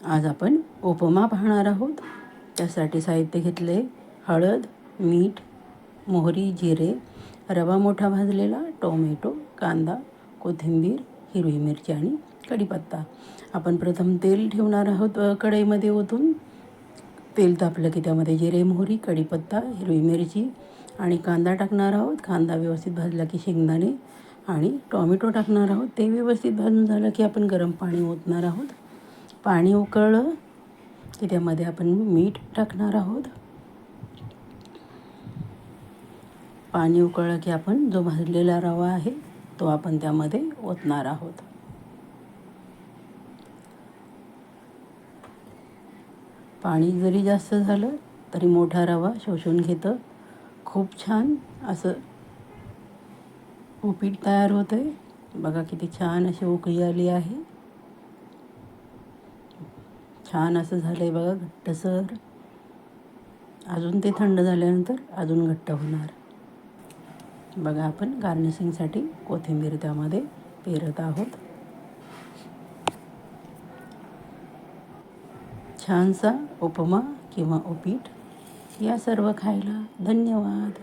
आज आपण उपमा पाहणार आहोत. त्यासाठी साहित्य घेतले हळद मीठ मोहरी जिरे रवा मोठा भाजलेला टोमॅटो कांदा कोथिंबीर हिरवी मिरची आणि कढीपत्ता. आपण प्रथम तेल ठेवणार आहोत कढईमध्ये ओतून. तेल तापलं की त्यामध्ये जिरे मोहरी कढीपत्ता हिरवी मिरची आणि कांदा टाकणार आहोत. कांदा व्यवस्थित भाजला की शेंगदाणे आणि टॉमॅटो टाकणार आहोत. ते व्यवस्थित भाजून झालं की आपण गरम पाणी ओतणार आहोत. पाणी उकळलं की त्यामध्ये आपण मीठ टाकणार आहोत. पाणी उकळलं की आपण जो भाजलेला रवा आहे तो आपण त्यामध्ये ओतणार आहोत. पाणी जरी जास्त झालं तरी मोठा रवा शोषून घेतं. खूप छान असं उपीट तयार होतं आहे बघा किती छान अशी उकळी आली आहे. छान असं झालं आहे बघा घट्टसर अजून ते थंड झाल्यानंतर अजून घट्ट होणार. बघा आपण गार्निशिंगसाठी कोथिंबीर त्यामध्ये पेरत आहोत. छानसा उपमा किंवा उपीट या सर्व खायला धन्यवाद.